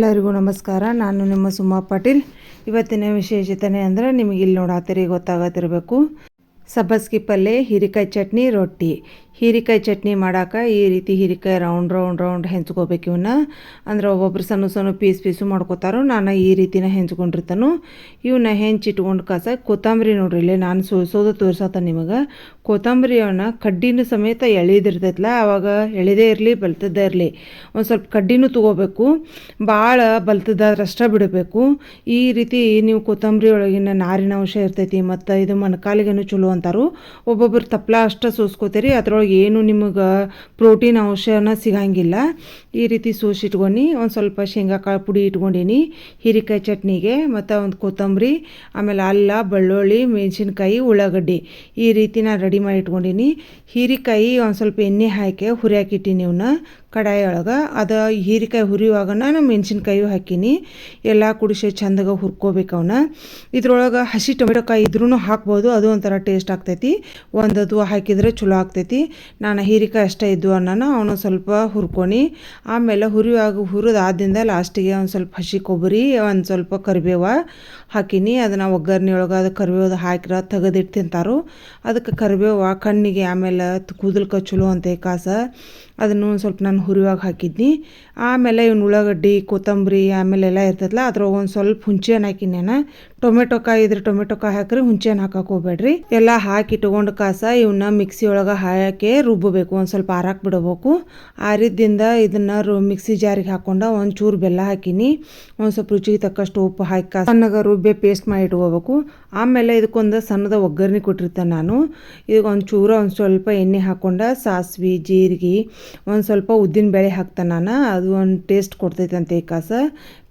ಎಲ್ಲರಿಗೂ ನಮಸ್ಕಾರ. ನಾನು ನಿಮ್ಮ ಸುಮಾ ಪಾಟೀಲ್. ಇವತ್ತಿನ ವಿಶೇಷತೆ ಅಂದರೆ ನಿಮಗೆ ಇಲ್ಲಿ ನೋಡಾತಿರಿ ಗೊತ್ತಾಗತ್ತಿರಬೇಕು ಸಬ್ಬಸ್ಗಿ ಪಲ್ಯ ಹೀರಿಕಾಯಿ ಚಟ್ನಿ ರೊಟ್ಟಿ. ಹೀರಿಕಾಯಿ ಚಟ್ನಿ ಮಾಡಾಕ ಈ ರೀತಿ ಹೀರಿಕಾಯಿ ರೌಂಡ್ ರೌಂಡ್ ರೌಂಡ್ ಹೆಂಚ್ಕೋಬೇಕು ಇವನ್ನ ಅಂದ್ರೆ ಒಬ್ಬೊಬ್ರು ಸಣ್ಣ ಸಣ್ಣ ಪೀಸ್ ಪೀಸು ಮಾಡ್ಕೋತಾರೋ ನಾನು ಈ ರೀತಿನ ಹೆಂಚ್ಕೊಂಡಿರ್ತಾನು. ಇವನ್ನ ಹೆಂಚಿಟ್ಕೊಂಡು ಕಸ ಕೊತ್ತಂಬರಿ ನೋಡ್ರಿ, ಇಲ್ಲಿ ನಾನು ಸೋಸೋದು ತೋರ್ಸತ್ತ ನಿಮಗೆ. ಕೊತ್ತಂಬರಿಯವನ್ನ ಕಡ್ಡಿನೂ ಸಮೇತ ಎಳೆದಿರ್ತೈತಲ್ಲ ಆವಾಗ ಎಳೆದೇ ಇರಲಿ, ಬಲ್ತದ್ದೇ ಇರಲಿ. ಒಂದು ಸ್ವಲ್ಪ ಕಡ್ಡಿನೂ ತಗೋಬೇಕು ಭಾಳ ಬಲ್ತದಾದ್ರಷ್ಟ ಬಿಡಬೇಕು. ಈ ರೀತಿ ನೀವು ಕೊತ್ತಂಬರಿ ಒಳಗಿನ ನಾರಿನ ಅಂಶ ಇರ್ತೈತಿ, ಮತ್ತು ಇದು ಮೊಣಕಾಲಿಗೇನು ಚಲೋ ಅಂತಾರು. ಒಬ್ಬೊಬ್ಬರು ತಪ್ಪಲ ಅಷ್ಟ ಸೋಸ್ಕೋತೀರಿ, ಅದ್ರೊಳಗೆ ಏನು ನಿಮಗೆ ಪ್ರೋಟೀನ್ ಅಂಶನ ಸಿಗಂಗಿಲ್ಲ. ಈ ರೀತಿ ಸೋಸಿಟ್ಕೊಂಡು ಒಂದು ಸ್ವಲ್ಪ ಶೇಂಗಾ ಕಾಳು ಪುಡಿ ಇಟ್ಕೊಂಡಿನಿ ಹೀರಿಕಾಯಿ ಚಟ್ನಿಗೆ, ಮತ್ತು ಒಂದು ಕೊತ್ತಂಬರಿ, ಆಮೇಲೆ ಅಲ್ಲ, ಬೆಳ್ಳುಳ್ಳಿ, ಮೆಣಸಿನ್ಕಾಯಿ, ಉಳ್ಳಾಗಡ್ಡಿ ಈ ರೀತಿ ನಾನು ರೆಡಿ ಮಾಡಿ ಇಟ್ಕೊಂಡಿನಿ ಹೀರಿಕಾಯಿ ಒಂದು ಸ್ವಲ್ಪ ಎಣ್ಣೆ ಹಾಕಿ ಹುರಿಯಾಕಿಟ್ಟಿನಿ ಇವನ್ನ ಕಡಾಯಿ ಒಳಗೆ ಅದು ಹೀರಿಕಾಯಿ ಹುರಿಯುವಾಗ ನಾನು ಮೆಣಸಿನ್ಕಾಯಿ ಹಾಕೀನಿ. ಎಲ್ಲ ಕುಡಿಸಿ ಚಂದಾಗ ಹುರ್ಕೋಬೇಕು ಅವನ್ನ ಇದ್ರೊಳಗೆ ಹಸಿ ಟೊಮೆಟೊಕಾಯಿ ಇದ್ರೂ ಹಾಕ್ಬೋದು, ಅದು ಒಂಥರ ಟೇಸ್ಟ್ ಆಗ್ತೈತಿ. ಒಂದದು ಹಾಕಿದರೆ ಚಲೋ ಆಗ್ತೈತಿ. ನಾನು ಹೀರಿಕಾಯಿ ಅಷ್ಟೇ ಇದ್ದು ಅನ್ನೋನ ಅವನು ಸ್ವಲ್ಪ ಹುರ್ಕೊನಿ. ಆಮೇಲೆ ಹುರಿಯುವಾಗ ಹುರಿದಾದಿಂದ ಲಾಸ್ಟಿಗೆ ಒಂದು ಸ್ವಲ್ಪ ಹಸಿ ಕೊಬ್ಬರಿ, ಒಂದು ಸ್ವಲ್ಪ ಕರಿಬೇವ ಹಾಕೀನಿ. ಅದನ್ನು ಒಗ್ಗರಣೆ ಒಳಗೆ ಅದು ಕರಿಬೇವು ಹಾಕಿರ ತೆಗೆದಿಟ್ಟು ತಿಂತಾರೋ. ಅದಕ್ಕೆ ಕರಿಬೇವು, ಕಣ್ಣಿಗೆ ಆಮೇಲೆ ಕೂದಲ್ಕ ಚಲೋ ಅಂತ ಕಾಸ. ಅದನ್ನು ಸ್ವಲ್ಪ ನಾನು ಹುರಿವಾಗಿ ಹಾಕಿದ್ನಿ. ಆಮೇಲೆ ಇವ್ನ ಉಳ್ಳಾಗಡ್ಡಿ, ಕೊತ್ತಂಬರಿ ಆಮೇಲೆ ಎಲ್ಲ ಇರ್ತೈತಲ್ಲ ಅದ್ರಾಗ ಒಂದು ಸ್ವಲ್ಪ ಹುಂಚೆ ಹಣ್ಣು ನಾನು. ಟೊಮೆಟೊ ಕಾಯಿ ಇದ್ರೆ ಟೊಮೆಟೊ ಕಾಯಿ ಹಾಕ್ರಿ ಹುಂಚೆ ಹಾಕಕ್ ಹೋಗ್ಬೇಡ್ರಿ. ಎಲ್ಲ ಹಾಕಿ ಇಟ್ಕೊಂಡು ಕಾಸ ಇವನ್ನ ಮಿಕ್ಸಿ ಒಳಗೆ ಹಾಕಿ ರುಬ್ಬಬೇಕು, ಒಂದು ಸ್ವಲ್ಪ ಆರಾಕ್ ಬಿಡಬೇಕು. ಆರಿದ್ದಿಂದ ಇದನ್ನ ಮಿಕ್ಸಿ ಜಾರಿಗೆ ಹಾಕೊಂಡ ಒಂದು ಚೂರು ಬೆಲ್ಲ ಹಾಕಿನಿ. ಒಂದು ಸ್ವಲ್ಪ ರುಚಿಗೆ ತಕ್ಕಷ್ಟು ಉಪ್ಪು ಹಾಕಿ ಸಣ್ಣಗೆ ರುಬ್ಬೆ ಪೇಸ್ಟ್ ಮಾಡಿ ಇಟ್ಕೋಬೇಕು. ಆಮೇಲೆ ಇದಕ್ಕೊಂದು ಸಣ್ಣದ ಒಗ್ಗರಣೆ ಕೊಟ್ಟಿರ್ತೇನೆ ನಾನು. ಇದಕ್ಕೆ ಒಂದು ಚೂರ ಒಂದು ಸ್ವಲ್ಪ ಎಣ್ಣೆ ಹಾಕೊಂಡ ಸಾಸಿವೆ, ಜೀರಿಗೆ, ಒಂದು ಸ್ವಲ್ಪ ಉದ್ದಿನ ಬೇಳೆ ಹಾಕ್ತೇನೆ ನಾನು. ಅದು ಒಂದು ಟೇಸ್ಟ್ ಕೊಡ್ತೈತೆ ಈ ಕಾಸ.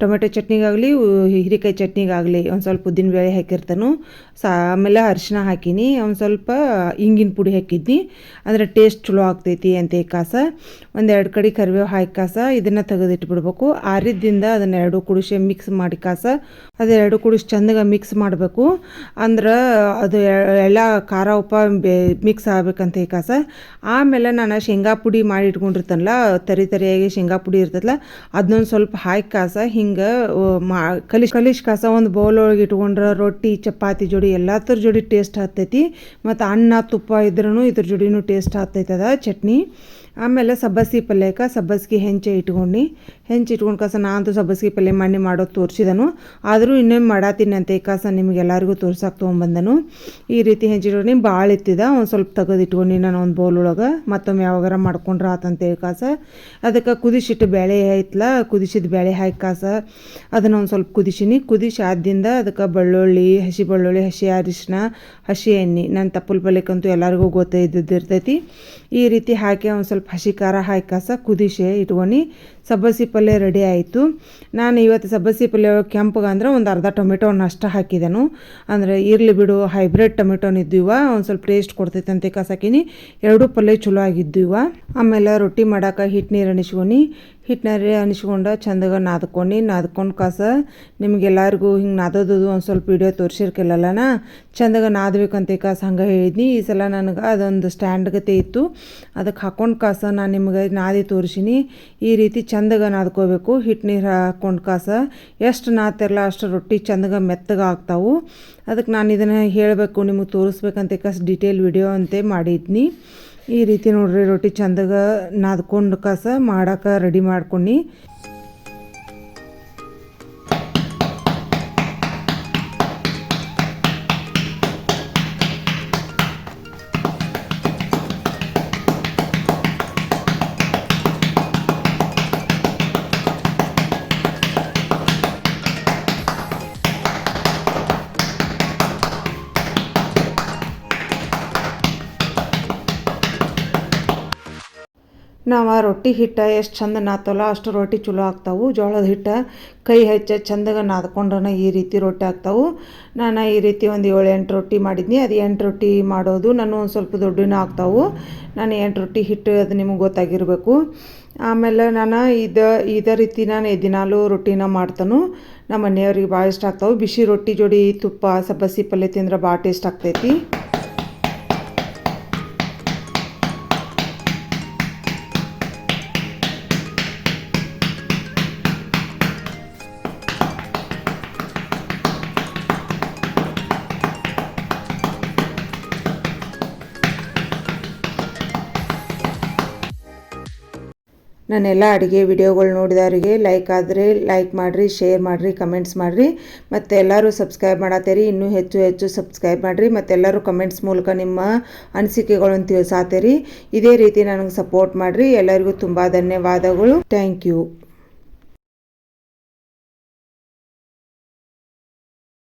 ಟೊಮೆಟೊ ಚಟ್ನಿಗಾಗಲಿ ಹೀರೆಕಾಯಿ ಚಟ್ನಿಗಾಗಲಿ ಒಂದು ಸ್ವಲ್ಪ ಉದ್ದಿನ ಬೇಳೆ ಹಾಕಿರ್ತಾನು. ಸಾ, ಆಮೇಲೆ ಅರಿಶಿನ ಹಾಕೀನಿ, ಒಂದು ಸ್ವಲ್ಪ ಇಂಗಿನ ಪುಡಿ ಹಾಕಿದ್ನಿ. ಅಂದರೆ ಟೇಸ್ಟ್ ಚಲೋ ಆಗ್ತೈತಿ ಅಂತ ಈ ಕಾಸ. ಒಂದೆರಡು ಕಡೆ ಕರಿಬೇವು ಹಾಕಿ ಕಾಸ ಇದನ್ನು ತೆಗೆದಿಟ್ಬಿಡ್ಬೇಕು. ಆರಿದ್ದಿಂದ ಅದನ್ನು ಎರಡು ಕುಡಿಸಿ ಮಿಕ್ಸ್ ಮಾಡಿ ಕಾಸ. ಅದೆರಡು ಕುಡಿಸಿ ಚಂದಗೆ ಮಿಕ್ಸ್ ಮಾಡಬೇಕು. ಅಂದ್ರೆ ಅದು ಎಲ್ಲ ಖಾರ, ಉಪ್ಪ ಮಿಕ್ಸ್ ಆಗ್ಬೇಕಂತ ಈ ಕಾಸ. ಆಮೇಲೆ ನಾನು ಶೇಂಗಾ ಪುಡಿ ಮಾಡಿ ಇಟ್ಕೊಂಡಿರ್ತಾನಲ್ಲ, ತರಿ ತರಿಯಾಗಿ ಶೇಂಗಾ ಪುಡಿ ಇರ್ತದಲ್ಲ ಅದನ್ನೊಂದು ಸ್ವಲ್ಪ ಹಾಕಿ ಕಾಸ, ಹಿಂಗೆ ಮಾ, ಕಲಿಶ್ ಕಲಿಶ್ ಕಸ ಒಂದು ಬೌಲ್ ಒಳಗೆ ಇಟ್ಕೊಂಡ್ರೆ ರೊಟ್ಟಿ, ಚಪಾತಿ ಜೋಡಿ ಎಲ್ಲದ್ರ ಜೋಡಿ ಟೇಸ್ಟ್ ಹತ್ತೈತಿ ಮತ್ತು ಅನ್ನ, ತುಪ್ಪ ಇದ್ರೂ ಇದ್ರ ಜೋಡಿನೂ ಟೇಸ್ಟ್ ಹತ್ತೈತದ ಚಟ್ನಿ. ಆಮೇಲೆ ಸಬ್ಬಸ್ಗಿ ಪಲ್ಯಕ್ಕೆ ಸಬ್ಬಸ್ಗಿ ಹೆಂಚೆ ಇಟ್ಕೊಂಡು. ಹೆಂಚೆ ಇಟ್ಕೊಂಡು ಕಸ ನಾನು ಸಬ್ಬಸ್ಗಿ ಪಲ್ಯ ಮಣ್ಣೆ ಮಾಡೋದು ತೋರಿಸಿದನು. ಆದರೂ ಇನ್ನೇನು ಈ ಕಾಸ ನಿಮಗೆಲ್ಲರಿಗೂ ತೋರ್ಸಕ್ಕೆ ತೊಗೊಂಬಂದನು. ಈ ರೀತಿ ಹೆಂಚಿಟ್ಕೊಂಡು ಭಾಳ ಇತ್ತಿದ ಒಂದು ಸ್ವಲ್ಪ ತೆಗೆದು ಇಟ್ಕೊಂಡು ನಾನು ಒಂದು ಬೌಲ್ ಒಳಗೆ. ಮತ್ತೊಮ್ಮೆ ಯಾವಾಗಾರ ಮಾಡ್ಕೊಂಡ್ರೆ ಆತಂತೇಳಿ ಕಾಸ. ಅದಕ್ಕೆ ಕುದಿಸಿಟ್ಟು ಬೇಳೆ ಐತ್ಲ, ಕುದಿಸಿದ ಬೇಳೆ ಹಾಕಿ ಕಾಸ. ಅದನ್ನು ಒಂದು ಸ್ವಲ್ಪ ಕುದಿಸಿನಿ. ಕುದಿಸಿ ಆದ್ದರಿಂದ ಅದಕ್ಕೆ ಬೆಳ್ಳುಳ್ಳಿ, ಹಸಿ ಬೆಳ್ಳುಳ್ಳಿ, ಹಸಿ ಅರಿಶಿನ ಹಸಿ ಎಣ್ಣೆ. ನನ್ನ ತಪ್ಪಲ್ ಪಲ್ಯಕ್ಕಂತೂ ಎಲ್ಲರಿಗೂ ಗೊತ್ತೇ ಇದ್ದಿರ್ತೈತಿ ಈ ರೀತಿ ಹಾಕಿ ಒಂದು ಸ್ವಲ್ಪ ಹಸಿ ಖಾರ ಹಾಕಿ ಕುದಿಸಿ ಇಟ್ಕೊಂಡು ಸಬ್ಬಸಿ ಪಲ್ಯ ರೆಡಿ ಆಯಿತು. ನಾನು ಇವತ್ತು ಸಬ್ಬಸಿ ಪಲ್ಯ ಕೆಂಪಗೆ ಅಂದ್ರೆ ಒಂದು ಅರ್ಧ ಟೊಮೆಟೊನ ಅಷ್ಟು ಹಾಕಿದೆನು. ಅಂದರೆ ಇರಲಿ ಬಿಡು ಹೈಬ್ರಿಡ್ ಟೊಮೆಟೊನ ಇದ್ದಿವ ಒಂದು ಸ್ವಲ್ಪ ಟೇಸ್ಟ್ ಕೊಡ್ತೈತೆ ಅಂತ ಕಸಾಕಿನಿ. ಎರಡೂ ಪಲ್ಯ ಚಲೋ ಆಗಿದ್ದಿವ ಆಮೇಲೆ ರೊಟ್ಟಿ ಮಾಡಕ್ಕೆ ಹಿಟ್ಟು ನೀರು ಅನಿಸ್ಕೊಂಡು ಹಿಟ್ಟಿನಲ್ಲಿ ಅನಿಸ್ಕೊಂಡು ಚಂದಾಗ ನಾದ್ಕೊಂಡು ನಾದ್ಕೊಂಡು ಕಾಸ. ನಿಮಗೆಲ್ಲರಿಗೂ ಹಿಂಗೆ ನಾದೋದು ಒಂದು ಸ್ವಲ್ಪ ವಿಡಿಯೋ ತೋರಿಸಿರ್ಕಿಲ್ಲಲ್ಲನ? ಚಂದಾಗ ನಾದಬೇಕಂತ ಕಾಸ ಹಂಗೆ ಹೇಳಿದ್ನಿ. ಈ ಸಲ ನನಗೆ ಅದೊಂದು ಸ್ಟ್ಯಾಂಡ್ ಗತೆ ಇತ್ತು. ಅದಕ್ಕೆ ಹಾಕೊಂಡು ಕಾಸ ನಾನು ನಿಮಗೆ ನಾದಿ ತೋರಿಸಿನಿ. ಈ ರೀತಿ ಚಂದಾಗ ನಾದ್ಕೋಬೇಕು ಹಿಟ್ಟು ನೀರು ಹಾಕ್ಕೊಂಡು ಕಾಸ. ಎಷ್ಟು ನಾದ್ತಿರಲ್ಲ ಅಷ್ಟು ರೊಟ್ಟಿ ಚಂದಾಗ ಮೆತ್ತಗೆ ಆಗ್ತಾವು. ಅದಕ್ಕೆ ನಾನು ಇದನ್ನು ಹೇಳಬೇಕು, ನಿಮಗೆ ತೋರಿಸ್ಬೇಕಂತ ಕಾಸ, ಡೀಟೇಲ್ ವಿಡಿಯೋ ಅಂತೆ ಮಾಡಿದ್ನಿ. ಈ ರೀತಿ ನೋಡ್ರಿ ರೊಟ್ಟಿ ಚಂದಗ ನಾದ್ಕೊಂಡು ಕಸ ಮಾಡಕ್ಕೆ ರೆಡಿ ಮಾಡ್ಕೊಂಡು. ನಾವು ರೊಟ್ಟಿ ಹಿಟ್ಟು ಎಷ್ಟು ಚಂದ ನಾತಲ್ಲ ಅಷ್ಟು ರೊಟ್ಟಿ ಚಲೋ ಆಗ್ತಾವೆ. ಜೋಳದ ಹಿಟ್ಟು ಕೈ ಹೆಚ್ಚ ಚಂದಗ ನಾದ್ಕೊಂಡ್ರೆ ಈ ರೀತಿ ರೊಟ್ಟಿ ಆಗ್ತಾವೆ. ನಾನು ಈ ರೀತಿ ಒಂದು ಏಳು ಎಂಟು ರೊಟ್ಟಿ ಮಾಡಿದ್ನಿ. ಅದು ಎಂಟು ರೊಟ್ಟಿ ಮಾಡೋದು ನಾನು ಒಂದು ಸ್ವಲ್ಪ ದೊಡ್ಡನ ಆಗ್ತಾವೆ. ನಾನು ಎಂಟು ರೊಟ್ಟಿ ಹಿಟ್ಟು ಅದು ನಿಮಗೆ ಗೊತ್ತಾಗಿರಬೇಕು. ಆಮೇಲೆ ನಾನು ಇದು, ಇದೇ ರೀತಿ ನಾನು ದಿನಾಲೂ ರೊಟ್ಟಿನ ಮಾಡ್ತಾನು. ನಮ್ಮ ಮನೆಯವ್ರಿಗೆ ಭಾಳ ಇಷ್ಟ ಆಗ್ತಾವೆ. ಬಿಸಿ ರೊಟ್ಟಿ ಜೋಡಿ ತುಪ್ಪ ಸಬ್ಬಸಿ ಪಲ್ಯ ತಿಂದ್ರೆ ಭಾಳ ಟೇಸ್ಟ್ ಆಗ್ತೈತಿ. ನನ್ನೆಲ್ಲ ಅಡುಗೆ ವಿಡಿಯೋಗಳು ನೋಡಿದವರಿಗೆ ಲೈಕ್ ಆದರೆ ಲೈಕ್ ಮಾಡಿರಿ ಶೇರ್ ಮಾಡಿರಿ ಕಮೆಂಟ್ಸ್ ಮಾಡಿರಿ. ಮತ್ತು ಎಲ್ಲರೂ ಸಬ್ಸ್ಕ್ರೈಬ್ ಮಾಡತ್ತೀರಿ ಇನ್ನೂ ಹೆಚ್ಚು ಹೆಚ್ಚು ಸಬ್ಸ್ಕ್ರೈಬ್ ಮಾಡಿರಿ. ಮತ್ತು ಎಲ್ಲರೂ ಕಮೆಂಟ್ಸ್ ಮೂಲಕ ನಿಮ್ಮ ಅನಿಸಿಕೆಗಳನ್ನು ತಿಳಿಸಾತೀರಿ. ಇದೇ ರೀತಿ ನನಗೆ ಸಪೋರ್ಟ್ ಮಾಡಿರಿ. ಎಲ್ಲರಿಗೂ ತುಂಬ ಧನ್ಯವಾದಗಳು. Thank you